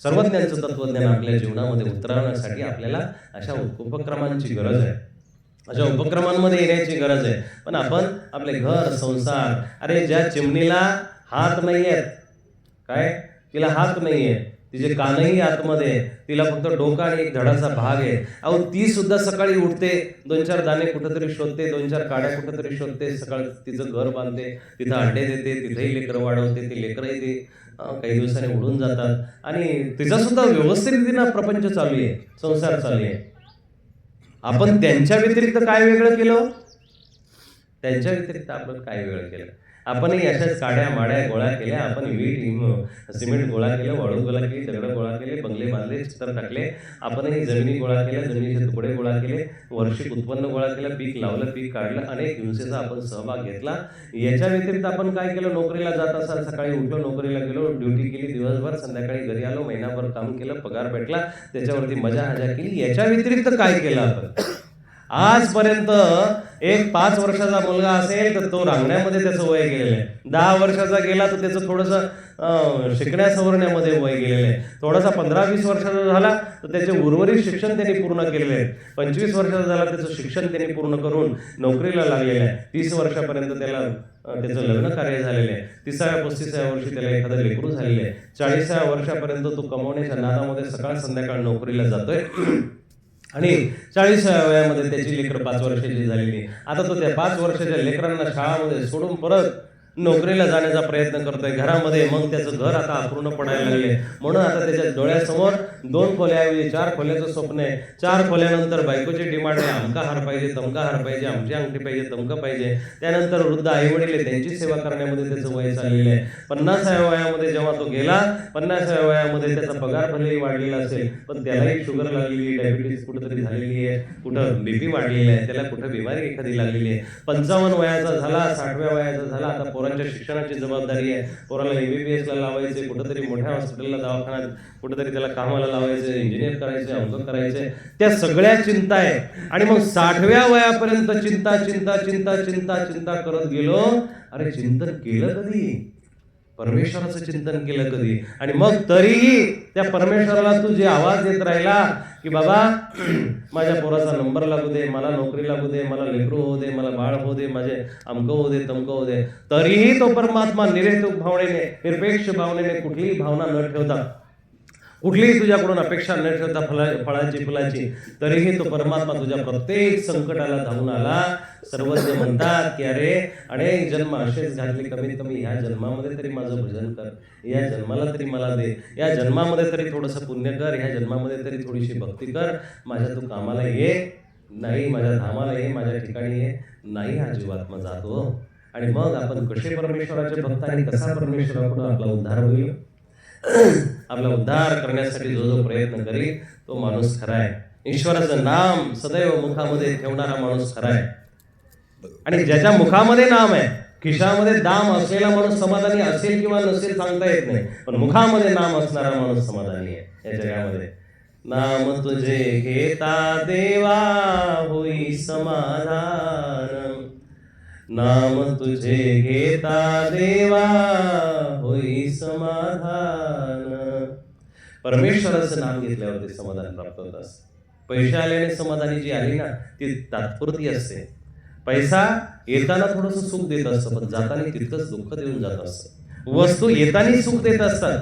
सर्वज्ञांचं तत्वज्ञान आपल्या जीवनामध्ये उतरवण्यासाठी आपल्याला अशा उपक्रमांची गरज आहे. अशा उपक्रमांमध्ये येण्याची गरज आहे. पण आपण आपले घर संसार अरे ज्या चिमणीला हात नाही आहेत काय? तिला हात नाही आहे तिचे कानही आतमध्ये. तिला फक्त डोका आणि एक धडाचा भाग आहे. अहो ती सुद्धा सकाळी उठते दोन चार दाणे कुठेतरी शोधते दोन चार काड्या कुठेतरी शोधते सकाळी तिचं घर बांधते तिथं अंडे देते तिथेही लेकरं वाढवते ती लेकरंही ती काही दिवसांनी उडून जातात. आणि तिचा सुद्धा व्यवस्थित रीतीनं प्रपंच चालू आहे. संसार चालू आहे. आपण त्यांच्या व्यतिरिक्त काय वेगळं केलं? त्यांच्या व्यतिरिक्त आपण काय वेगळं केलं? आपणही अशाच काड्या माड्या गोळा केल्या आपण वीट सिमेंट गोळा केलं वाळू गोळा केली दगड गोळा केले बंगले बांधले छतर टाकले आपणही जमिनी गोळा केल्या जमिनीचे तुकडे गोळा केले वार्षिक उत्पन्न गोळा केलं पीक लावलं पीक काढलं अनेक हिंसेचा आपण सहभाग घेतला. याच्या व्यतिरिक्त आपण काय केलं नोकरीला जात असाल सकाळी उठलो नोकरीला गेलो ड्युटी केली दिवसभर संध्याकाळी घरी आलो महिनाभर काम केलं पगार भेटला त्याच्यावरती मजा हजा केली. याच्या व्यतिरिक्त काय केलं आपण? आजपर्यंत एक पाच वर्षाचा मुलगा असेल तर तो रांगण्यामध्ये त्याचं वय गेलेलं आहे. दहा वर्षाचा गेला तर त्याचं थोडंसं शिकण्या सवरण्यामध्ये वय गेलेलं आहे. थोडासा पंधरा वीस वर्षाचा झाला तर त्याचे उर्वरित शिक्षण त्यांनी पूर्ण केलेले आहे. पंचवीस वर्षाचा झाला त्याचं शिक्षण त्यांनी पूर्ण करून नोकरीला लागलेलं आहे. तीस वर्षापर्यंत त्याला त्याचं लग्न कार्य झालेलं आहे. तिसाव्या पस्तीसाव्या वर्षी त्याला एखादं लेकरू झालेलं आहे. चाळीसाव्या वर्षापर्यंत तो कमवण्याच्या नादामध्ये सकाळ संध्याकाळ नोकरीला जातोय. आणि चाळीसाव्या वयामध्ये त्याची लेकरं पाच वर्षाची झालेली आता तो त्या पाच वर्षाच्या लेकरांना शाळामध्ये सोडून परत नोकरीला जाण्याचा प्रयत्न करतोय. घरामध्ये मग त्याचं घर आता अपूर्ण पडायला लागले. म्हणून आता त्याच्या डोळ्यासमोर दोन खोल्याऐवजी चार खोल्याचं स्वप्न आहे. चार खोल्यानंतर बायकोची डिमांड आहे. अमका हार पाहिजे तमका हार पाहिजे आमची अंगठी पाहिजे तमका पाहिजे. त्यानंतर वृद्ध आई वडील त्यांची सेवा करण्यामध्ये त्याचं वय चाललेलं आहे. पन्नासाव्या वयामध्ये जेव्हा तो गेला पन्नासाव्या वयामध्ये त्याचा पगार भलेही वाढलेला असेल पण त्यालाही शुगर लागलेली डायबिटीस कुठेतरी झालेली आहे. कुठं बीपी वाढलेली आहे. त्याला कुठं बिमारी एखादी लागलेली आहे. पंचावन्न वयाचा झाला साठव्या वयाचा झाला. आता पोरांच्या शिक्षणाची जबाबदारी आहे. पोराला एमबीबीएस ला लावायचे कुठेतरी मोठ्या हॉस्पिटलला दवाखान्यात कुठेतरी त्याला कामाला लावायचे इंजिनियर करायचे अंक करायचे. त्या सगळ्या चिंता आहे. आणि मग साठव्या वयापर्यंत चिंता चिंता चिंता चिंता चिंता करत गेलो. अरे चिंतन केलं कधी? परमेश्वराचं चिंतन केलं कधी? आणि मग तरीही त्या परमेश्वराला तू जे आवाज देत राहिला की बाबा माझ्या पोराचा नंबर लागू दे मला नोकरी लागू दे मला लेकरू होऊ दे मला बाळ होऊ दे माझे अमकं होऊ दे तमकं होऊ दे तरीही तो परमात्मा निरेतुक भावनेने निरपेक्ष भावनेने कुठलीही भावना न ठेवता कुठलीही तुझ्याकडून अपेक्षा न ठेवता फला फळाची फुलाची तरीही तो परमात्मा तुझ्या प्रत्येक संकटाला धावून आला. सर्वज्ञ म्हणतात की अरे अनेक जन्म असेच घातले कमीत कमी. ह्या जन्मामध्ये तरी माझं भजन कर. या जन्माला तरी मला दे. या जन्मामध्ये तरी थोडंसं पुण्य कर. या जन्मामध्ये तरी थोडीशी भक्ती कर. माझ्या तू कामाला ये. नाही माझ्या धामाला ये. माझ्या ठिकाणी ये. नाही हा जीवात्मा जातो. आणि मग आपण कसे परमेश्वराचे भक्त आणि कसा परमेश्वराकडून आपला उद्धार होईल? आपला उद्धार करण्यासाठी जो जो प्रयत्न करील तो माणूस खरा आहे. ईश्वराचं नाम सदैव मुखामध्ये ठेवणारा माणूस खरा आहे. आणि ज्याच्या मुखामध्ये नाम आहे खिशामध्ये दाम असलेला माणूस समाधानी असेल किंवा नसेल सांगता येत नाही पण मुखामध्ये नाम असणारा माणूस समाधानी आहे या जगामध्ये नाम तुझे घेता देवा होई समाधान. नाम तुझे घेता देवा होई समाधान. परमेश्वराचं नाम घेतल्यावरती समाधान प्राप्त होत असतं. पैसे आल्याने समाधानी जी आली ना ती तात्पुरती असते. पैसा येताना थोडंसं सुख देत असतं पण जाताना तितकंच दुःख देऊन जात असतं. वस्तू येताना सुख देत असतात.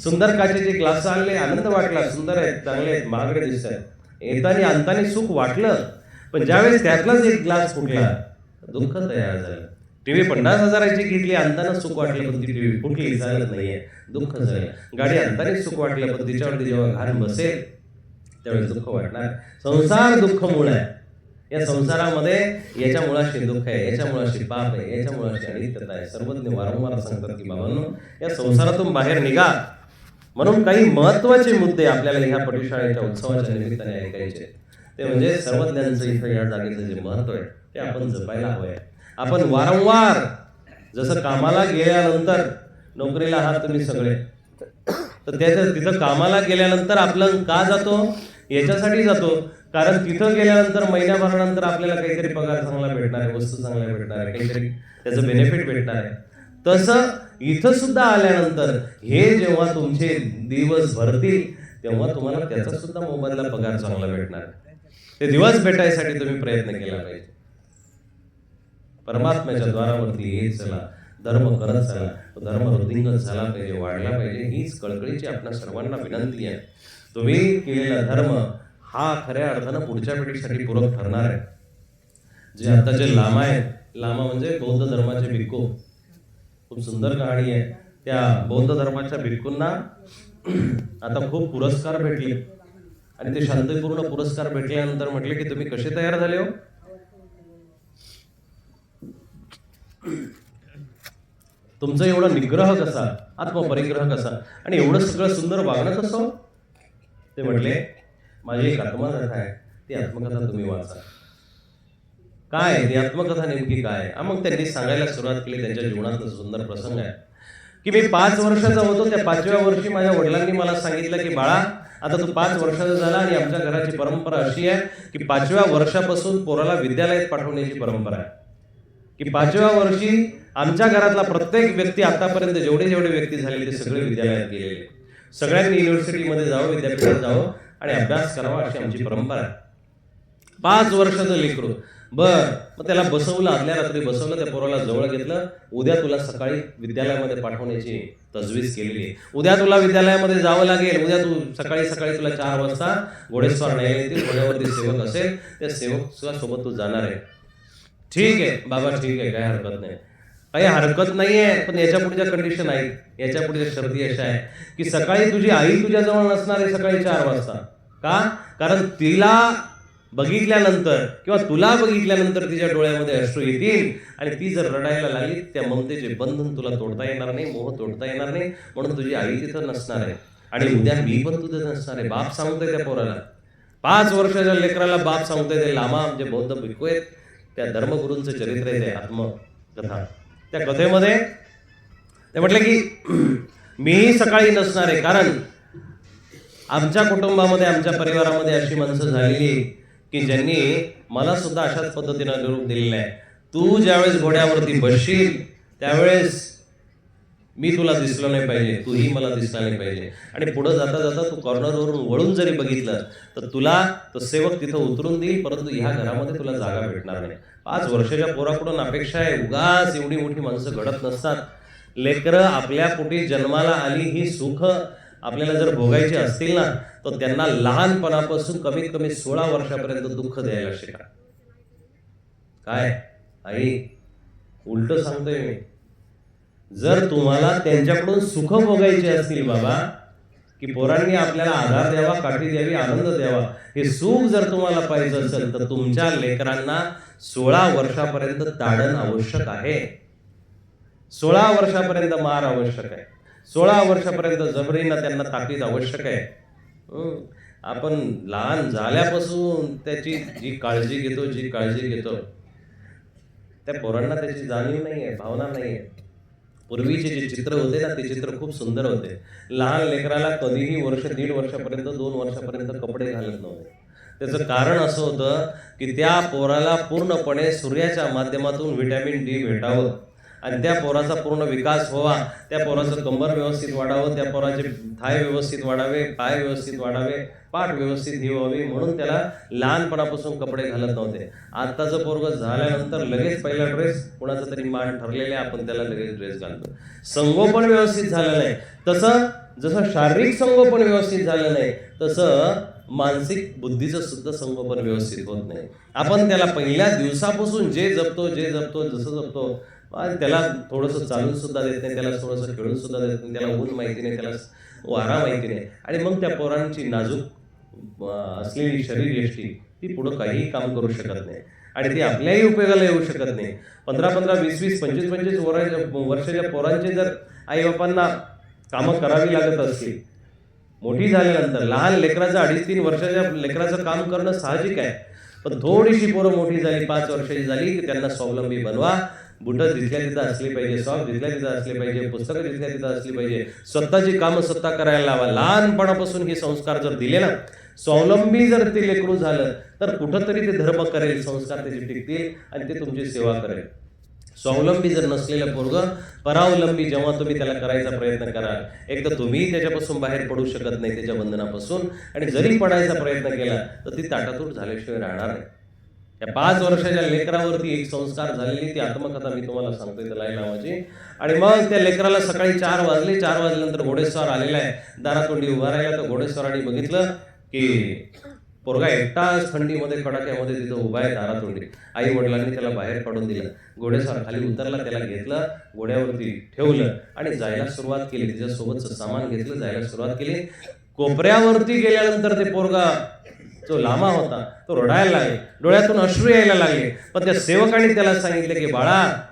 सुंदर काचेचे ग्लास आणले आनंद वाटला सुंदर आहेत चांगले आहेत महागडे दिसत आहेत येताना सुख वाटलं पण ज्यावेळेस त्यातलाच एक ग्लास फुटला दुःख तयार झालं. टीव्ही पन्नास हजाराची घेतली आणताना सुख वाटलं पण ती टीव्ही फुटली चालत नाहीये. दुःख झालं. गाडी आणताना सुख वाटलं पण तिच्यावरती जेव्हा घाण बसेल. त्यावेळेस दुःख वाटणार. संसार दुःख मूळ. आहे. या संसारामध्ये याच्या मुळाशी दुःख आहे याच्या मुळाशी पाप आहे याच्या मुळाशी अनित्यता आहे. सर्वज्ञ वारंवार सांगतात की बाबांनो या संसारातून बाहेर निघा. म्हणून काही महत्त्वाचे मुद्दे आपल्याला ह्या पटीशाळेच्या उत्सवाच्या निमित्ताने ऐकायचे ते म्हणजे सर्वज्ञांचं इथं या जागेचं जे महत्त्व आहे ते आपण जपायला हवंय आपण वारंवार जसं कामाला गेल्यानंतर नोकरीला आहात तुम्ही सगळे. तर त्याचं तिथं कामाला गेल्यानंतर आपलं का जातो? याच्यासाठी जातो. कारण तिथं गेल्यानंतर महिन्याभरानंतर आपल्याला काहीतरी पगार चांगला भेटणार आहे वस्तू चांगल्या भेटणार आहे काहीतरी त्याचं बेनिफिट भेटणार आहे. तसं इथं सुद्धा आल्यानंतर हे जेव्हा तुमचे दिवस भरतील तेव्हा तुम्हाला त्याचा सुद्धा मोबदला पगार चांगला भेटणार ते दिवस भेटायसाठी तुम्ही प्रयत्न केला पाहिजे. परमात्म्याच्या द्वारावरती येत चला. धर्म करत चला. तो धर्म वृद्धिंगत झाला पाहिजे वाढला पाहिजे. हीच कळकळीची आपल्या सर्वांना विनंती आहे. तुम्ही केलेला धर्म हा खऱ्या अर्थानं पुढच्या पिढीसाठी पूरक ठरणार आहे. जे आता जे लामा आहेत लामा म्हणजे बौद्ध धर्माचे भिक्खू. खूप सुंदर कहाणी आहे. त्या बौद्ध धर्माच्या भिक्खूंना आता खूप पुरस्कार भेटले. आणि ते शांतपूर्ण पुरस्कार भेटल्यानंतर म्हटले की तुम्ही कसे तयार झाले हो? तुमचा एवढा निग्रह कसा? आत्मपरिग्रह कसा? आणि एवढं सगळं सुंदर वागणं कसं? ते म्हटले माझी एक आत्मकथा आहे. ती आत्मकथा तुम्ही वाचा. काय ती आत्मकथा नेमकी काय मग त्यांनी सांगायला सुरुवात केली त्यांच्या जीवनातला सुंदर प्रसंग आहे. की मी पाच वर्षाचा होतो त्या पाचव्या वर्षी माझ्या वडिलांनी मला सांगितलं की बाळा आता तू पाच वर्षाचा झाला आणि आमच्या घराची परंपरा अशी आहे की पाचव्या वर्षापासून पोराला विद्यालयात पाठवण्याची परंपरा आहे. की पाचव्या वर्षी आमच्या घरातला प्रत्येक व्यक्ती आतापर्यंत जेवढे जेवढे व्यक्ती झाले ते सगळे विद्यालयात गेलेले सगळ्यांनी युनिव्हर्सिटीमध्ये जावं विद्यापीठात जावं आणि अभ्यास करावा अशी आमची परंपरा आहे. पाच वर्षाचं लेकरू बर मग त्याला बसवलं आदल्या रात्री बसवलं त्या पोराला जवळ घेतलं उद्या तुला सकाळी विद्यालयामध्ये पाठवण्याची तजवीज केलेली आहे. उद्या तुला विद्यालयामध्ये जावं लागेल उद्या तू सकाळी सकाळी तुला चार वाजता घोडेस्वार न्यायला येतील घोड्यावरती सेवक असेल त्या सेवक सोबत तू जाणार आहे. ठीक आहे. बाबा ठीक आहे. काय हरकत नाही. काही हरकत नाहीये पण याच्या पुढच्या कंडिशन आहे. याच्या पुढच्या शर्ती अशा आहे की सकाळी तुझी आई तुझ्याजवळ नसणार आहे सकाळी चार वाजता. का? कारण तिला बघितल्यानंतर किंवा तुला बघितल्यानंतर तिच्या डोळ्यामध्ये अश्रू येतील आणि ती जर रडायला लागली त्या ममतेचे बंधन तुला तोडता येणार नाही मोह तोडता येणार नाही म्हणून तुझी आई तिथं नसणार आहे. आणि उद्या मी पण तुझं नसणार आहे. बाप सांगतोय त्या पोराला. पाच वर्षाच्या लेकराला बाप सांगतोय ते लामा म्हणजे बौद्ध भिक्खू आहेत. त्या धर्मगुरूंचं चरित्र आहे ते आत्मकथा. त्या कथेमध्ये ते म्हटले की मी सकाळी नसणार आहे कारण आमच्या कुटुंबामध्ये आमच्या परिवारामध्ये अशी माणसं झालेली की ज्यांनी मला सुद्धा अशाच पद्धतीनं निरूप दिलेला आहे. तू ज्यावेळेस घोड्यावरती बसशील त्यावेळेस मी तुला दिसलो नाही पाहिजे तूही मला दिसला नाही पाहिजे. आणि पुढे जाता जाता तू कॉर्नरवरून वळून जरी बघितलं तर तुला तो सेवक तिथं उतरून देईल परंतु ह्या घरामध्ये तुला जागा भेटणार नाही. पाच वर्षाच्या पोराकडून अपेक्षा आहे उगाच एवढी मोठी माणसं घडत नसतात. लेकरं आपल्या पोटी जन्माला आली ही सुख आपल्याला जर भोगायची असतील ना तर त्यांना लहानपणापासून कमीत कमी सोळा वर्षापर्यंत दुःख द्यायला शिका. काय? आई उलट सांगतोय मी. जर तुम्हाला त्यांच्याकडून सुख भोगायचे असतील बाबा की पोरांनी आपल्याला आधार द्यावा काठी द्यावी आनंद द्यावा हे सुख जर तुम्हाला पाहिजे असेल तर तुमच्या लेकरांना सोळा वर्षापर्यंत ताडण आवश्यक आहे. सोळा वर्षापर्यंत मार आवश्यक आहे. सोळा वर्षापर्यंत जबरीनं त्यांना ताकीद आवश्यक आहे. आपण लहान झाल्यापासून त्याची जी काळजी घेतो जी काळजी घेतो त्या पोरांना त्याची जाणीव नाही आहे भावना नाही आहे पूर्वीचे जे चित्र होते ना ते चित्र खूप सुंदर होते. लहान लेकराला कधीही वर्ष दीड वर्षापर्यंत दोन वर्षापर्यंत कपडे घालत नव्हते. त्याचं कारण असं होतं की त्या पोराला पूर्णपणे सूर्याच्या माध्यमातून व्हिटॅमिन डी भेटावं. आणि त्या पोराचा पूर्ण विकास व्हावा त्या पोराचं कंबर व्यवस्थित वाढावं त्या पोराचे थाय व्यवस्थित वाढावे पाय व्यवस्थित वाढावे पाठ व्यवस्थित ही व्हावी म्हणून त्याला लहानपणापासून कपडे घालत नव्हते. आत्ताचं पोरग झाल्यानंतर लगेच पहिला ड्रेस कुणाचा तरी मान ठरलेला आहे आपण त्याला लगेच ड्रेस घालतो संगोपन व्यवस्थित झालं नाही तसं जसं शारीरिक संगोपन व्यवस्थित झालं नाही तसं मानसिक बुद्धीचं सुद्धा संगोपन व्यवस्थित होत नाही. आपण त्याला पहिल्या दिवसापासून जे जपतो जे जपतो जसं जपतो आणि त्याला थोडंसं चालून सुद्धा देत नाही त्याला थोडंसं खेळून सुद्धा देत नाही त्याला ऊन माहिती नाही त्याला वारा माहिती नाही. आणि मग त्या पोरांची नाजूक असलेली शरीर यष्टी ती पुढं काहीही काम करू शकत नाही. आणि ती आपल्याही उपयोगाला येऊ शकत नाही. पंधरा पंधरा वीस वीस पंचवीस पंचवीस वर्षाच्या पोरांचे जर आईबापांना कामं करावी लागत असतील मोठी झाल्यानंतर लहान लेकराचं अडीच तीन वर्षाच्या लेकराचं काम करणं साहजिक आहे. पण थोडीशी पोरं मोठी झाली पाच वर्षाची झाली की त्यांना स्वावलंबी बनवा. बुटं जिथल्या तिथं असली पाहिजे सॉफ्ट जिथल्या तिथं असले पाहिजे पुस्तकं जिथल्या तिथं असली पाहिजे. स्वतःची कामं स्वतः करायला लावा. लहानपणापासून हे संस्कार जर दिले ना स्वावलंबी जर ते लेकरू झालं तर कुठंतरी ते धर्म करेल संस्कार त्याचे टिकतील आणि ते तुमची सेवा करेल. स्वावलंबी जर नसलेलं पोरग परावलंबी जेव्हा तुम्ही त्याला करायचा प्रयत्न कराल एक तर तुम्ही त्याच्यापासून बाहेर पडू शकत नाही त्याच्या बंधनापासून. आणि जरी पडायचा प्रयत्न केला तर ती ताटातूट झाल्याशिवाय राहणार नाही. या पाच वर्षाच्या लेकरावरती एक संस्कार झालेली ती आत्मकथा मी तुम्हाला सांगतोय त्याला लावाची आणि मग त्या लेकराला सकाळी चार वाजले चार वाजल्यानंतर घोडेस्वार आलेला आहे. दारातोंडी उभा राहिला तर घोडेस्वाराने बघितलं की पोरगा एकटाच थंडीमध्ये कडाक्यामध्ये तिथं उभा आहे दारातोंडी आई वडिलांनी त्याला बाहेर काढून दिलं. घोडेस्वार खाली उतरला त्याला घेतलं. घोड्यावरती ठेवलं आणि जायला सुरुवात केली. त्याच्यासोबतचं सामान घेतलं जायला सुरुवात केली. कोपऱ्यावरती गेल्यानंतर ते पोरगा जो लामा होता. तो रडायला लागले. डोळ्यातून अश्रू यायला लागले. पण त्या सेवकाने त्याला सांगितले की बाळा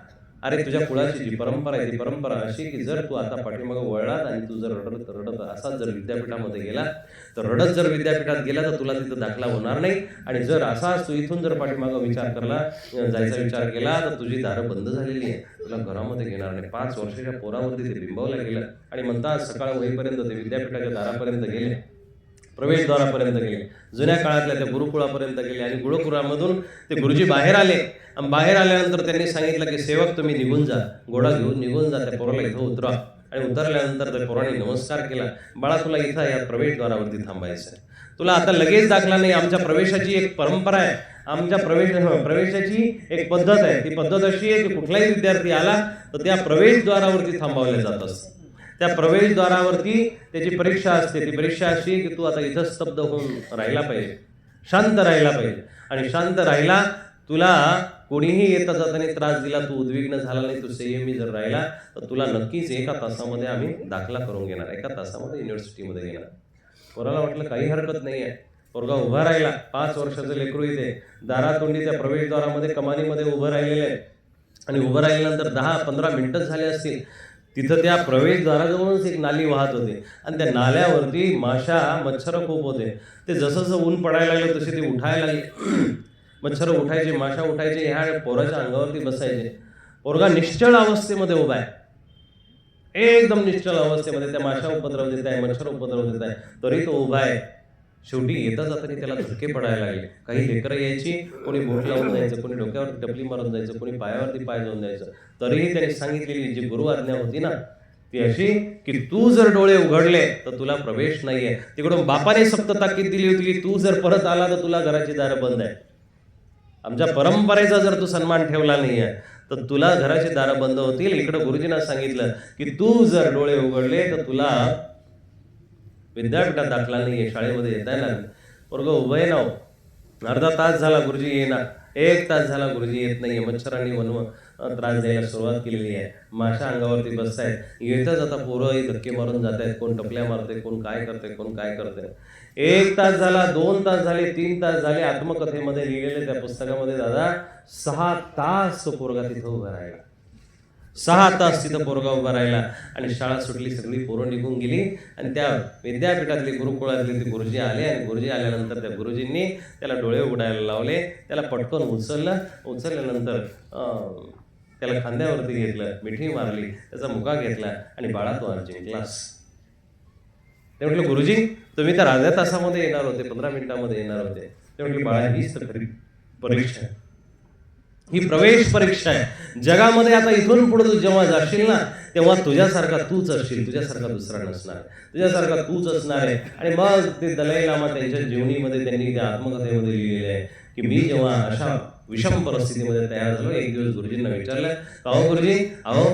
अरे तुझ्या कुळाची जी परंपरा आहे ती परंपरा अशी की जर तू आता पाठीमागं वळलात आणि तू जर रडत रडत असाच जर विद्यापीठामध्ये गेला तर रडत जर विद्यापीठात गेला तर तुला तिथं दाखला होणार नाही. आणि जर असाच तू इथून जर पाठीमागं विचार करला जायचा विचार केला तर तुझी दारं बंद झालेली आहे. तुला घरामध्ये घेणार नाही. पाच वर्षाच्या पोरावरती ते बिंबवलं गेलं. आणि म्हणतात सकाळ होईपर्यंत ते विद्यापीठाच्या दारापर्यंत गेले. प्रवेशद्वारापर्यंत गेले. जुन्या काळातल्या त्या गुरुकुळापर्यंत गेले आणि गुरुकुळामधून ते गुरुजी बाहेर आले. आणि बाहेर आल्यानंतर त्यांनी सांगितलं की सेवक तुम्ही निघून जा. घोडा घेऊन निघून जा. त्या पोराला इथं उतरा आणि उतरल्यानंतर त्या पोराने नमस्कार केला. बाळा तुला इथं या प्रवेशद्वारावरती थांबायचं आहे. तुला आता लगेच दाखला नाही. आमच्या प्रवेशाची एक परंपरा आहे. आमच्या प्रवेश प्रवेशाची एक पद्धत आहे. ती पद्धत अशी आहे की कुठलाही विद्यार्थी आला तर त्या प्रवेशद्वारावरती थांबवले जात त्या प्रवेशद्वारावरती त्याची परीक्षा असते. ती परीक्षा अशी की तू आता इथं स्तब्ध होऊन राहिला पाहिजे. शांत राहिला पाहिजे. आणि शांत राहिला तुला कोणीही येता जाताना त्रास दिला तू उद्विग्न झाला नाही तू संयमी जर राहिला तर तुला नक्कीच एका तासामध्ये आम्ही दाखला करून घेणार एका तासामध्ये युनिव्हर्सिटीमध्ये घेणार. पोराला वाटलं काही हरकत नाही आहे. पोरगा उभा राहिला पाच वर्षाचं लेकरू इथे दारातोंडी त्या प्रवेशद्वारामध्ये कमानीमध्ये उभं राहिलेलं आहे. आणि उभं राहिल्यानंतर दहा पंधरा मिनटं झाले असतील तिथं त्या प्रवेशद्वाराजवळच एक नाली वाहत होते. आणि त्या नाल्यावरती माशा मच्छर खूप होते. ते जसं जसं ऊन पडायला लागलं तसे ते उठायला लागले. मच्छर उठायचे माशा उठायचे ह्या पोराच्या अंगावरती बसायचे. पोरगा निश्चळ अवस्थेमध्ये उभा आहे. एकदम निश्चल अवस्थेमध्ये त्या माशा उपद्रव देत आहे मच्छर उपद्रव देत आहे. तरी तो उभा आहे. शेवटी येता जाताना त्याला धक्के पडायला लागले. काही लेकरं यायची कोणी बोट लावून जायचं कोणी डोक्यावरती टपली मारून जायचं कोणी पायावरती पाय जाऊन जायचं. तरीही त्याने सांगितलेली जी गुरु आज्ञा होती ना ती अशी की तू जर डोळे उघडले तर तुला प्रवेश नाहीये. तिकडून बापाने सक्त ताकीद दिली होती की तू जर परत आला तर तुला घराची दारं बंद आहे आमच्या परंपरेचा जर तू सन्मान ठेवला नाहीये तर तुला घराची दारं बंद होतील. इकडं गुरुजींना सांगितलं की तू जर डोळे उघडले तर तुला विद्यापीठात दाखला नाहीये शाळेमध्ये येता येणार नाही. वर्ग उभं आहे ना हो. अर्धा तास झाला गुरुजी येणार एक तास झाला गुरुजी येत नाहीये. मच्छरांनी वनव त्रास द्यायला सुरुवात केलेली आहे. माशा अंगावरती बसतायत. येतच आता पोरं धक्के मारून जात आहेत कोण टपल्या मारते कोण काय करते कोण काय करते एक तास झाला दोन तास झाले तीन तास झाले आत्मकथेमध्ये लिहिलेले त्या पुस्तकामध्ये दादा सहा तास तो पोरगा तिथं उभा राहिला. सहा तास तिथं पोरगा उभा राहिला आणि शाळा सुटली सगळी पोरं निघून गेली आणि त्या विद्यापीठातले गुरुकुळातले ते गुरुजी आले आणि गुरुजी आल्यानंतर त्या गुरुजींनी त्याला डोळे उघडायला लावले त्याला पटकन उचललं उचलल्यानंतर त्याला खांद्यावरती घेतलं मिठी मारली त्याचा मुका घेतला आणि बाळा तो आज जिंकलास ते म्हटलं गुरुजी तुम्ही तर अर्ध्या तासामध्ये येणार होते पंधरा मिनिटामध्ये येणार होते. ते म्हटले बाळा हीच तर खरी परीक्षा आहे. ही प्रवेश परीक्षा आहे. जगामध्ये आता इथून पुढे तू जेव्हा जाशील ना तेव्हा तुझ्यासारखा तूच असशील तुझ्यासारखा दुसरा नसणार. तुझ्यासारखा तूच असणार आहे. आणि मग ते दलाई लामा त्यांच्या जीवनीमध्ये त्यांनी त्या आत्मकथेमध्ये लिहिलेले आहे की मी जेव्हा अशा विषम परिस्थितीमध्ये तयार झालो एक दिवस गुरुजींना विचारलं अहो गुरुजी अहो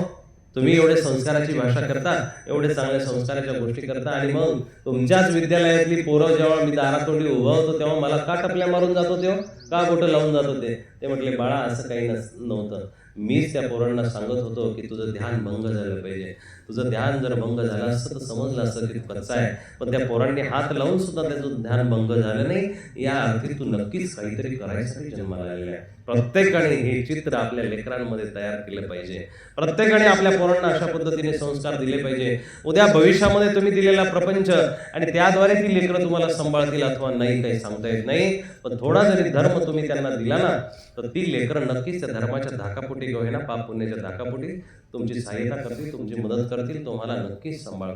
तुम्ही एवढे संस्काराची भाषा करता एवढे चांगल्या संस्काराच्या गोष्टी करता आणि मग तुमच्याच विद्यालयातली पोरं जेव्हा मी दारातोंडी उभा होतो तेव्हा मला का टपल्या मारून जात होते हो? का बोटं लावून जात होते ते म्हटले बाळा असं काही नस नव्हतं. मीच त्या पोरांना सांगत होतो की तुझं ध्यान भंग झालं पाहिजे. तुझं ध्यान जर भंग झालं असतं तर समजलं असतं की कच्चा आहे. पण त्या पोरांनी हात लावून सुद्धा त्याचं ध्यान भंग झालं नाही. या अर्थी तू नक्कीच काहीतरी करायसाठी जन्माला आलेला आहे. प्रत्येकाने हे चित्र आपल्या लेकरांमध्ये तयार केलं पाहिजे. प्रत्येकाने आपल्या पोरांना अशा पद्धतीने संस्कार दिले पाहिजे. उद्या भविष्यामध्ये तुम्ही दिलेला प्रपंच आणि त्याद्वारे ती लेकरं तुम्हाला सांभाळतील अथवा नाही काही सांगता येत नाही. पण थोडा जरी धर्म तुम्ही त्यांना दिला ना तर ती लेकरं नक्कीच त्या धर्माच्या धाकापोटी किंवा ना पाप पुण्याच्या धाकापोटी. तुमची सहाय्यता करतील तुमची मदत करतील तुम्हाला नक्कीच सांभाळ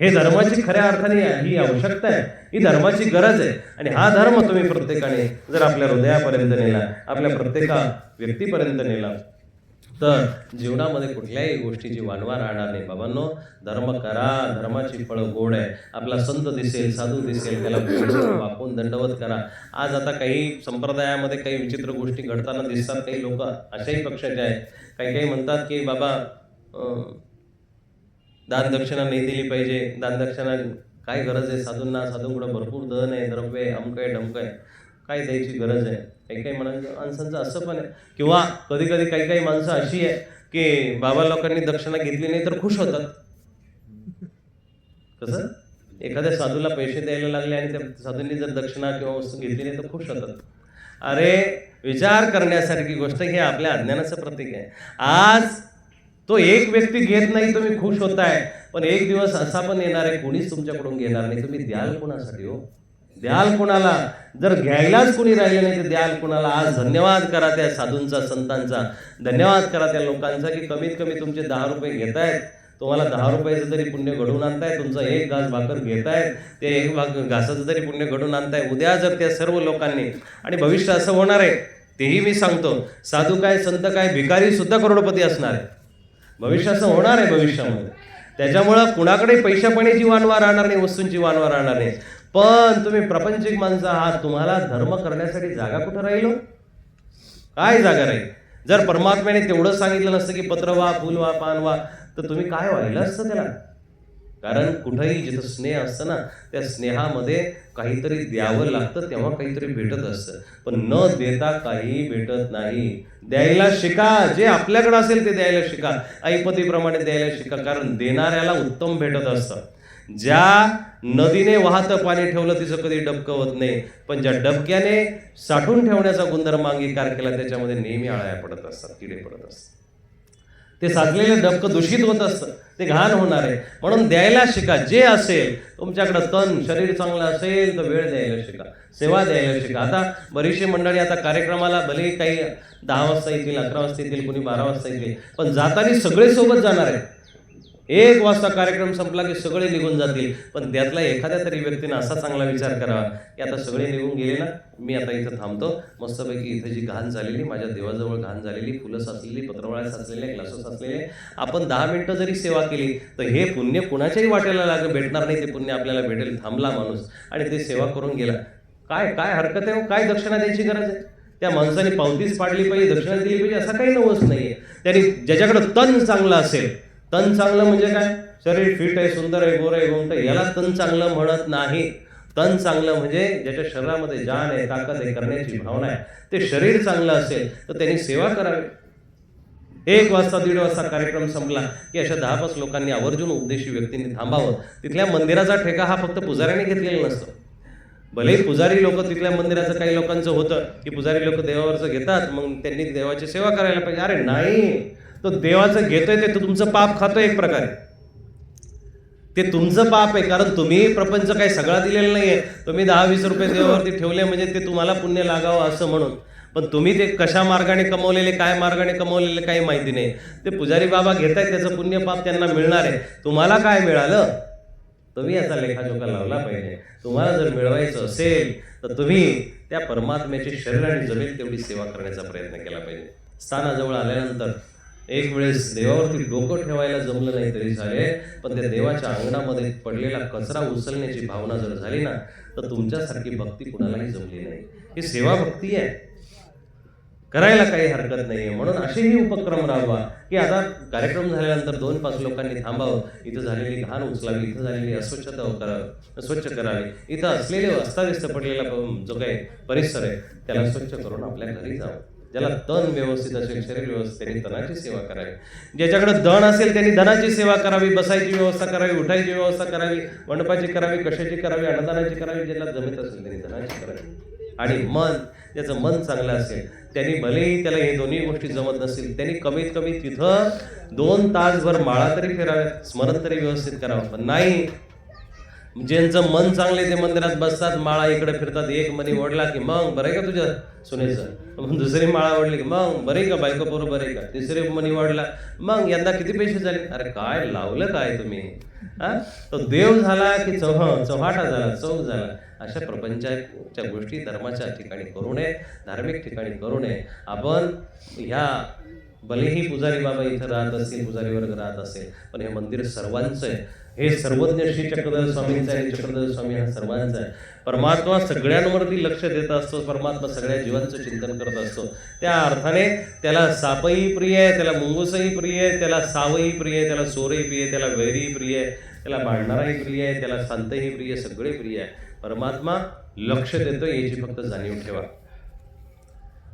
हे धर्माची खऱ्या अर्थाने ही आवश्यकता आहे. ही धर्माची गरज आहे. आणि हा धर्म तुम्ही प्रत्येकाने जर आपल्या हृदयापर्यंत नेला आपल्या प्रत्येका व्यक्तीपर्यंत नेला तर जीवनामध्ये कुठल्याही गोष्टीची वानवा राहणार नाही. बाबांनो धर्म करा धर्माची फळं गोड आहे. आपला संत दिसेल साधू दिसेल त्याला वाकून दंडवत करा. आज आता काही संप्रदायामध्ये काही विचित्र गोष्टी घडताना दिसतात. काही लोक अशाही पक्षाचे आहेत. काही काही म्हणतात की बाबा दानदक्षिणा नाही दिली पाहिजे. दानदक्षिणा काय गरज आहे? साधूंना साधूंकडे भरपूर धन आहे द्रव्य आहे अमक आहे डमक आहे. काय द्यायची गरज आहे. काही काही म्हणायचं माणसांचं असं पण आहे किंवा कधी कधी काही काही माणसं अशी आहे की बाबा लोकांनी दक्षिणा घेतली नाही तर खुश होतात. कसं? एखाद्या साधूला पैसे द्यायला लागले आणि त्या साधूंनी जर दक्षिणा किंवा वस्तू घेतली नाही तर खुश होतात. अरे विचार करण्यासारखी गोष्ट ही आपल्या अज्ञानाचं प्रतीक आहे. आज तो एक व्यक्ती घेत नाही तुम्ही खुश होताय. पण एक दिवस असा पण येणार आहे कोणीच तुमच्याकडून घेणार नाही तुम्ही द्याल कोणासाठी हो? द्याल कोणाला? जर घ्यायलाच कोणी राहिलं नाही तर द्याल कोणाला? आज धन्यवाद करा त्या साधूंचा संतांचा. धन्यवाद करा त्या लोकांचा की कमीत कमी तुमचे दहा रुपये घेतायत. तुम्हाला दहा रुपयाचं तरी पुण्य घडवून आणताय तुमचा एक घास भाकर घेतायत ते एक भाग घासाचं तरी पुण्य घडवून आणताय उद्या जर त्या सर्व लोकांनी आणि भविष्य असं होणार आहे तेही मी सांगतो साधू काय संत काय भिकारी सुद्धा करोडपती असणार आहे. भविष्य असं होणार आहे भविष्यामध्ये. त्याच्यामुळं कुणाकडे पैशापणीची वानवा राहणार नाही वस्तूंची वानवा राहणार नाही. पण तुम्ही प्रपंचिक माणसं आहात तुम्हाला धर्म करण्यासाठी जागा कुठं राहील? काय जागा राहील? जर परमात्म्याने तेवढं सांगितलं नसतं की पत्र वा फुल वा पान वा तर तुम्ही काय व्हायला असतं त्याला? कारण कुठंही जिथं स्नेह असतं ना त्या स्नेहामध्ये काहीतरी द्यावं लागतं तेव्हा काहीतरी भेटत असतं. पण न देता काही भेटत नाही. द्यायला शिका. जे आपल्याकडे असेल ते द्यायला शिका. ऐपतीप्रमाणे द्यायला शिका. कारण देणाऱ्याला उत्तम भेटत असतं. ज्या नदीने वाहतं पाणी ठेवलं तिचं कधी डबकं होत नाही. पण ज्या डबक्याने साठून ठेवण्याचा गुणधर्म अंगीकार केला त्याच्यामध्ये नेहमी आळ्या पडत असतात किडे पडत असतात. ते साधलेलं डबकं दूषित होत असतं ते घाण होणार आहे. म्हणून द्यायला शिका जे असेल तुमच्याकडं तन शरीर चांगलं असेल तर वेळ द्यायला शिका सेवा द्यायला शिका. आता बरीचशी मंडळी आता कार्यक्रमाला भले काही दहा वाजता येतील अकरा वाजता येतील कोणी बारा वाजता येतील पण जाताना सगळे सोबत जाणार आहेत. एक वाजता कार्यक्रम संपला की सगळे निघून जातील. पण त्यातला एखाद्या तरी व्यक्तीने असा चांगला विचार करावा की आता सगळे निघून गेले ना मी आता इथं थांबतो. मस्तपैकी इथं जी घाण झालेली माझ्या देवाजवळ घाण झालेली फुलं साचलेली पत्रवाळ्या साचलेल्या ग्लास साचलेले आपण दहा मिनटं जरी सेवा केली तर हे पुण्य कुणाच्याही वाटेला लागलं भेटणार नाही ते पुण्य आपल्याला भेटेल थांबला माणूस. आणि ते सेवा करून गेला. काय काय हरकत आहे हो? काय दक्षिणा द्यायची गरज आहे? त्या माणसाने पावतीच पाडली पाहिजे दक्षिणा दिली पाहिजे असा काही नवस आहे त्याने ज्याच्याकडे तन चांगलं असेल तन चांगलं म्हणजे काय? शरीर फिट आहे सुंदर आहे गोर आहे गोमट आहे याला तन चांगलं म्हणत नाही. तन चांगलं म्हणजे ज्याच्या शरीरामध्ये जान आहे ताकद आहे करण्याची भावना आहे ते शरीर चांगलं असेल तर त्यांनी सेवा करावी. एक वाजता दीड वाजता कार्यक्रम संपला की अशा दहा पाच लोकांनी आवर्जून उपदेशी व्यक्तींनी थांबावं. तिथल्या मंदिराचा ठेका हा फक्त पुजाऱ्याने घेतलेला नसतो. भले पुजारी लोक तिथल्या मंदिराचं काही लोकांचं होतं की पुजारी लोक देवावरचं घेतात मग त्यांनी देवाची सेवा करायला पाहिजे. अरे नाही तो देवाचं घेतोय ते तुमचं पाप खातोय एक प्रकारे. ते तुमचं पाप आहे कारण तुम्ही प्रपंच काही सगळा दिलेला आहे तुम्ही दहा वीस रुपये देवावरती ठेवले म्हणजे ते तुम्हाला पुण्य लागावं असं म्हणून. पण तुम्ही ते कशा मार्गाने कमवलेले काय मार्गाने कमवलेले काही माहिती नाही. ते पुजारी बाबा घेत आहेत त्याचं पुण्य पाप त्यांना मिळणार आहे. तुम्हाला काय मिळालं? तुम्ही याचा लेखाजोखा लावला पाहिजे. तुम्हाला जर मिळवायचं असेल तर तुम्ही त्या परमात्म्याची शरीर आणि जमेल तेवढी सेवा करण्याचा प्रयत्न केला पाहिजे. स्थानाजवळ आल्यानंतर एक वेळेस देवावरती डोकं ठेवायला जमलं नाही तरी झाले पण त्या देवाच्या अंगणामध्ये पडलेला कचरा उचलण्याची भावना जर झाली ना तर तुमच्यासारखी भक्ती कुणालाही जमली नाही. ही सेवा भक्ती आहे. करायला काही हरकत नाहीये. म्हणून असेही उपक्रम राबवा की आता कार्यक्रम झाल्यानंतर दोन पाच लोकांनी थांबावं. इथं झालेली घाण उचलावी इथं झालेली अस्वच्छता करावी स्वच्छ करावी. इथं असलेले अस्ताव्यस्त पडलेला जो काही परिसर आहे त्याला स्वच्छ करून आपल्या घरी जावं. ज्याला तन व्यवस्थित असेल शरीर व्यवस्थित त्यांनी तनाची सेवा करावी. ज्याच्याकडे दण असेल त्यांनी धनाची सेवा करावी बसायची व्यवस्था करावी. उठायची व्यवस्था करावी मंडपाची करावी कशाची करावी अन्नदानाची करावी ज्याला जमित असेल त्यांनी धनाची करावी. आणि मन ज्याचं मन चांगलं असेल त्यांनी भलेही त्याला हे दोन्ही गोष्टी जमत नसतील त्यांनी कमीत कमी तिथं दोन तासभर माळा तरी फिराव्यात स्मरण तरी व्यवस्थित करावं. पण नाही ज्यांचं मन चांगले ते मंदिरात बसतात माळा इकडे फिरतात एक मनी ओढला की मग बरं आहे का तुझ्या सुनेचं? दुसरी माळा ओढली की मग बरे का बायको बरोबर आहे का? तिसरी मनी ओढला मग यंदा किती पैसे झाले? अरे काय लावलं काय तुम्ही? हा? तो देव झाला की चौह चौहाटा झाला चौक झाला. अशा प्रपंचाच्या गोष्टी धर्माच्या ठिकाणी करू नये धार्मिक ठिकाणी करू नये. आपण ह्या भलेही पुजारी बाबा इथं राहत असतील पुजारी वर्ग राहत असेल पण हे मंदिर सर्वांचं आहे. हे सर्वज्ञ श्री चक्रधर स्वामींचं आहे चक्रधर स्वामी हा सर्वांचा आहे. परमात्मा सगळ्यांवरती लक्ष देत असतो परमात्मा सगळ्या जीवांचं चिंतन करत असतो. त्या अर्थाने त्याला सापही प्रिय आहे त्याला मुंगूसही प्रिय आहे त्याला सावही प्रिय आहे त्याला चोरही प्रिय आहे त्याला वैरी प्रिय आहे त्याला भांडणाराही प्रिय आहे त्याला शांतही प्रिय आहे सगळे प्रिय आहे. परमात्मा लक्ष देतो याची फक्त जाणीव ठेवा.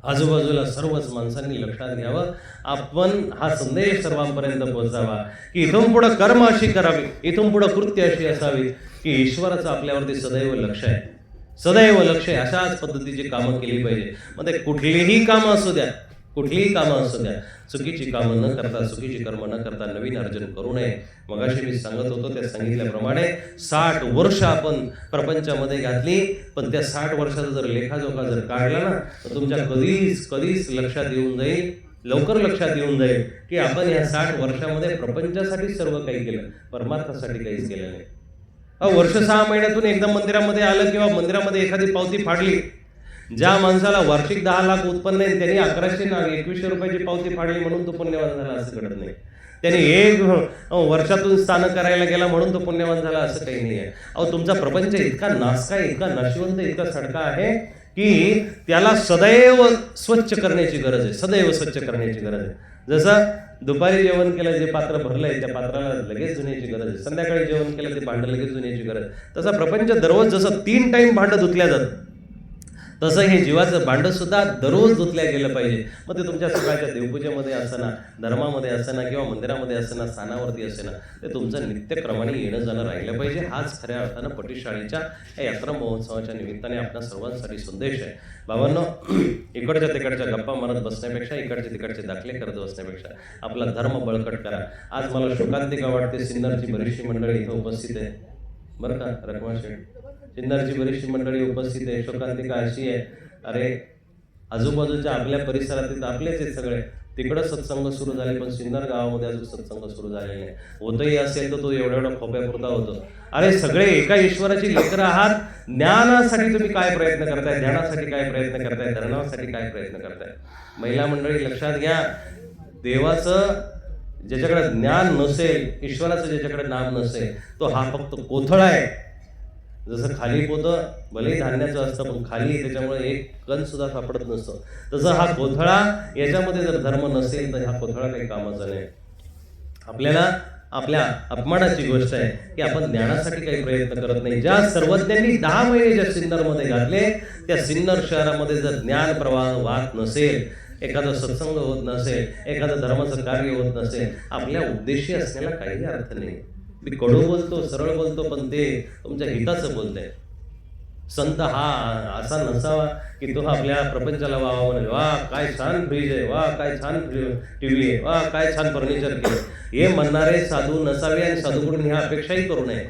आजूबाजूला सर्वच माणसांनी लक्षात घ्यावं. आपण हा संदेश सर्वांपर्यंत पोहोचावा. की इथून पुढं कर्म अशी करावी इथून पुढं कृत्य अशी असावी की ईश्वराचं आपल्यावरती सदैव लक्ष आहे. सदैव लक्ष आहे अशाच पद्धतीची कामं केली पाहिजे. मग ते कुठलीही कामं असू द्या कुठलीही कामं असू द्या. चुकीची कामं न करता चुकीची कर्म न करता नवीन अर्जन करू नये. मगाशी मी सांगत होतो त्या सांगितल्याप्रमाणे साठ वर्ष आपण प्रपंचामध्ये घातली पण त्या साठ वर्षाचा जर लेखाजोखा जर काढला ना तर तुमच्या कधीच कधीच लक्षात येऊन जाईल लवकर लक्षात येऊन जाईल की आपण या साठ वर्षामध्ये प्रपंचासाठी सर्व काही केलं परमार्थासाठी काहीच केलं नाही. वर्ष सहा महिन्यातून एकदा मंदिरामध्ये आलं किंवा मंदिरामध्ये एखादी पावती फाडली ज्या माणसाला वार्षिक दहा लाख उत्पन्न आहे त्यांनी अकराशे ना एकवीसशे रुपयाची पावती फाडली म्हणून तो पुण्यवान झाला असं घडत नाही. त्यांनी एक वर्षातून स्थान करायला गेला म्हणून तो पुण्यवान झाला असं काही नाही आहे. अहो तुमचा प्रपंच इतका नासका आहे, इतका नाशिवंत इतका सडका आहे की त्याला सदैव स्वच्छ करण्याची गरज आहे सदैव स्वच्छ करण्याची गरज आहे. जसं दुपारी जेवण केलं जे पात्र भरलंय त्या पात्राला लगेच धुण्याची गरज आहे. संध्याकाळी जेवण केलं ते भांडं लगेच धुण्याची गरज तसा प्रपंच दररोज जसं तीन टाइम भांडं धुतल्या जातं तसं हे जीवाचं भांडं सुद्धा दररोज धुतल्या गेलं पाहिजे. मग ते तुमच्या सकाळच्या देवपूजेमध्ये असताना धर्मामध्ये असताना किंवा मंदिरामध्ये असताना स्थानावरती असताना ते तुमचं नित्यक्रमाने येणं जाणं राहिलं पाहिजे. हाच खऱ्या अर्थानं पटिशाळीच्या या यात्रा महोत्सवाच्या निमित्ताने आपल्या सर्वांसाठी संदेश आहे. बाबांनो इकडच्या तिकडच्या गप्पा मारत बसण्यापेक्षा इकडचे तिकडचे दाखले करत बसण्यापेक्षा आपला धर्म बळकट करा. आज मला शोकांतिका वाटते. सिन्नरची बरीचशी मंडळी इथं उपस्थित आहे बरं का रखमा शेठ? सिन्नरची बरीचशी मंडळी उपस्थित आहे शोकांतिका अशी आहे अरे आजूबाजूच्या आपल्या परिसरातील आपलेच आहेत सगळे. तिकडं सत्संग सुरू झाले पण सिन्नर गावामध्ये अजून सत्संग सुरू झालेले नाही. होतही असेल तर तो एवढा एवढा खोप्यापुरता होतो. अरे सगळे एका ईश्वराची लेकर आहात. ज्ञानासाठी तुम्ही काय प्रयत्न करताय? ध्यानासाठी काय प्रयत्न करताय? धरणासाठी काय प्रयत्न करताय? महिला मंडळी लक्षात घ्या. देवाचं ज्याच्याकडे ज्ञान नसेल ईश्वराचं ज्याच्याकडे नाम नसेल तो हा फक्त कोथळा आहे. जसं खाली पोतं भले धान्याचं असतं पण खाली त्याच्यामुळे एक कण सुद्धा सापडत नसतो. तसं हा कोथळा याच्यामध्ये जर धर्म नसेल तर हा कोथळा काही कामाचा नाही. आपल्याला आपल्या अपमानाची गोष्ट आहे की आपण ज्ञानासाठी काही प्रयत्न करत नाही. ज्या सर्वज्ञांनी दहा महिने ज्या सिन्नरमध्ये घातले त्या सिन्नर शहरामध्ये जर ज्ञान प्रवाह वाहत नसेल एखादा सत्संग होत नसेल एखादं धर्माचं कार्य होत नसेल आपल्या उद्देशी असण्याला काही अर्थ नाही. मी कडू बोलतो सरळ बोलतो पण ते तुमच्या हिताचं बोलतंय. संत हा असा नसावा की तो आपल्या प्रपंचाला वावा म्हणे वा काय छान फ्रीज आहे वा काय छान टीव्ही आहे वा काय छान फर्निचर केलं हे म्हणणारे साधू नसावे आणि साधूकडून ह्या अपेक्षाही करू नये.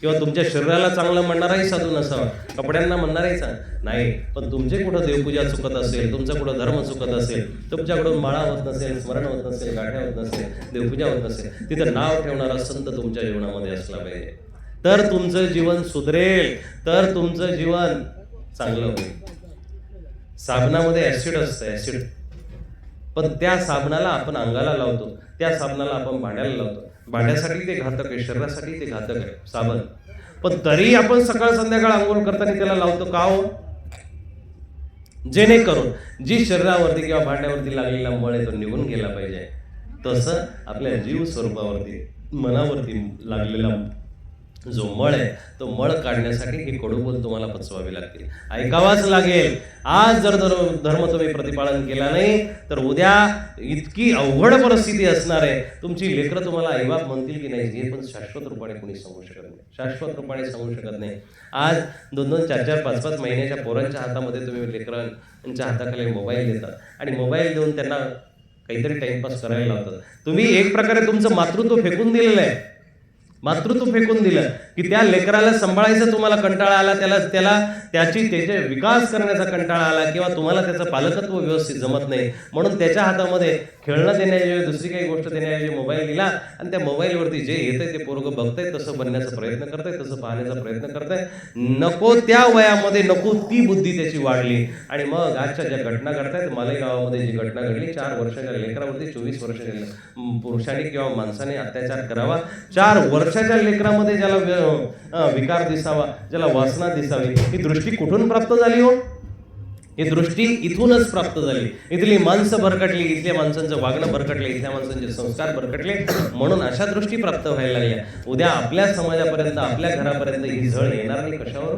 किंवा तुमच्या शरीराला चांगलं म्हणणाराही साधू नसावा. कपड्यांना म्हणणाराही सांग नाही पण तुमचे कुठं देवपूजा चुकत असेल तुमचा कुठं धर्म चुकत असेल तुमच्याकडून माळा होत नसेल स्मरण होत नसेल गाठ्या होत नसेल देवपूजा होत नसेल तिथं नाव ठेवणारा संत तुमच्या जीवनामध्ये असला पाहिजे. तर तुमचं जीवन सुधरेल तर तुमचं जीवन चांगलं होईल. साबणामध्ये ऍसिड असतं ऍसिड पण त्या साबणाला आपण अंगाला लावतो त्या साबणाला आपण भांड्याला लावतो. भांड्यासाठी ते घातक आहे शरीरासाठी ते घातक आहे साबण. पण तरी आपण सकाळ संध्याकाळ आंघोळ करताना त्याला लावतो का हो? जेणेकरून जी शरीरावरती किंवा भांड्यावरती लागलेला मळ आहे तो निघून गेला पाहिजे. तसं आपल्या जीव स्वरूपावरती मनावरती लागलेला जो मळ आहे तो मळ काढण्यासाठी हे कडू बोल तुम्हाला पचवावे लागतील. ऐकावाच लागेल. आज जर धर्म धर्म तुम्ही प्रतिपालन केला नाही तर उद्या इतकी अवघड परिस्थिती असणार आहे. तुमची लेकरं तुम्हाला आईबाप म्हणतील की नाही हे पण शाश्वत रूपाने कोणी सांगू शकत नाही. शाश्वत रूपाने सांगू शकत नाही. आज दोन दोन चार चार पाच पाच महिन्याच्या पोरांच्या हातामध्ये तुम्ही लेकरांच्या हाताखाली मोबाईल देतात. आणि मोबाईल देऊन त्यांना काहीतरी टाइमपास करायला लावतात. तुम्ही एक प्रकारे तुमचं मातृत्व फेकून दिलेलं आहे. मातृत्व फेकून दिलं की त्या लेकराला सांभाळायचं तुम्हाला कंटाळा आला त्याला त्याला त्याची त्याचे विकास करण्याचा कंटाळा आला किंवा तुम्हाला त्याचं पालकत्व व्यवस्थित जमत नाही. म्हणून त्याच्या हातामध्ये खेळणं देण्याऐवजी दुसरी काही गोष्ट देण्याऐवजी मोबाईल दिला आणि त्या मोबाईलवरती जे येतंय ते पोरगं बघतंय तसं बनण्याचा प्रयत्न करतंय तसं पाहण्याचा प्रयत्न करतंय. नको त्या वयामध्ये नको ती बुद्धी त्याची वाढली. आणि मग आजच्या ज्या घटना घडतायत माले गावामध्ये जी घटना घडली चार वर्षाच्या लेकरावरती चोवीस वर्षाच्या म, पुरुषाने किंवा माणसाने अत्याचार करावा. चार वर्षाच्या लेकरामध्ये ज्याला विकार दिसावा ज्याला वासना दिसावी ही दृष्टी कुठून प्राप्त झाली हो? ही दृष्टी इथूनच प्राप्त झाली. इथली माणसं भरकटली इथल्या माणसांचं वागणं भरकटले इथल्या माणसांचे संस्कार भरकटले म्हणून अशा दृष्टी प्राप्त व्हायला लागल्या. उद्या आपल्या समाजापर्यंत आपल्या घरापर्यंत ही झळ येणार नाही कशावर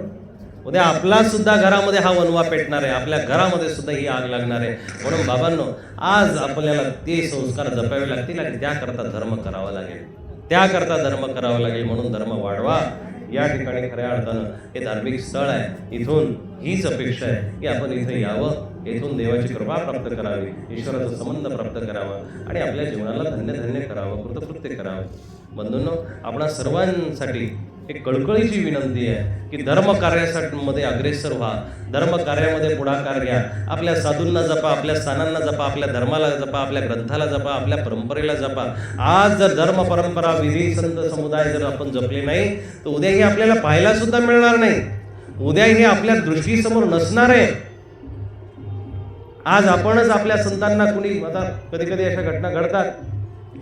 उद्या आपला सुद्धा घरामध्ये हा वनवा पेटणार आहे आपल्या घरामध्ये सुद्धा ही आग लागणार आहे. म्हणून बाबांनो आज आपल्याला ते संस्कार जपावे लागतील आणि त्याकरता धर्म करावा लागेल. त्याकरता धर्म करावा लागेल म्हणून धर्म वाढवा. या ठिकाणी खऱ्या अर्थानं हे धार्मिक स्थळ आहे. इथून हीच अपेक्षा आहे की आपण इथे यावं. येथून देवाची कृपा प्राप्त करावी. ईश्वराचा संबंध प्राप्त करावा. आणि आपल्या जीवनाला धन्य धन्य करावं. कृतकृत्य करावं. बंधूंनो आपणा सर्वांसाठी एक कळकळीची विनंती आहे की धर्ममध्ये अग्रेसर व्हा. धर्म कार्यामध्ये पुढाकार घ्या. आपल्या साधूंना जपा आपल्या स्थानांना जपा आपल्या धर्माला जपा आपल्या ग्रंथाला जपा आपल्या परंपरेला जपा. आज जर धर्म परंपरा विधी संत समुदाय जर आपण जपले नाही तर उद्या हे आपल्याला पाहायला सुद्धा मिळणार नाही. उद्या हे आपल्या दृष्टीसमोर नसणार आहे. आज आपणच आपल्या संतांना कुणी आता कधी कधी अशा घटना घडतात.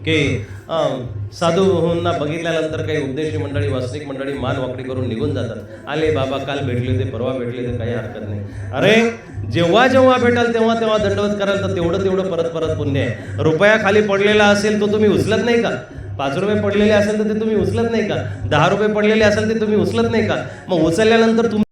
की अं, साधूंना बघितल्यानंतर काही उपदेशी मंडळी वास्तविक मंडळी मान वाकडी करून निघून जातात. आले बाबा काल भेटले होते परवा भेटले होते काही हरकत नाही. अरे जेव्हा जेव्हा भेटाल तेव्हा तेव्हा दंडवत कराल तर तेवढं तेवढं परत परत पुण्य आहे. रुपया खाली पडलेला असेल तो तुम्ही उचलत नाही का? पाच रुपये पडलेले असेल तर ते तुम्ही उचलत नाही का? दहा रुपये पडलेले असेल ते तुम्ही उचलत नाही का? मग उचलल्यानंतर तुम्ही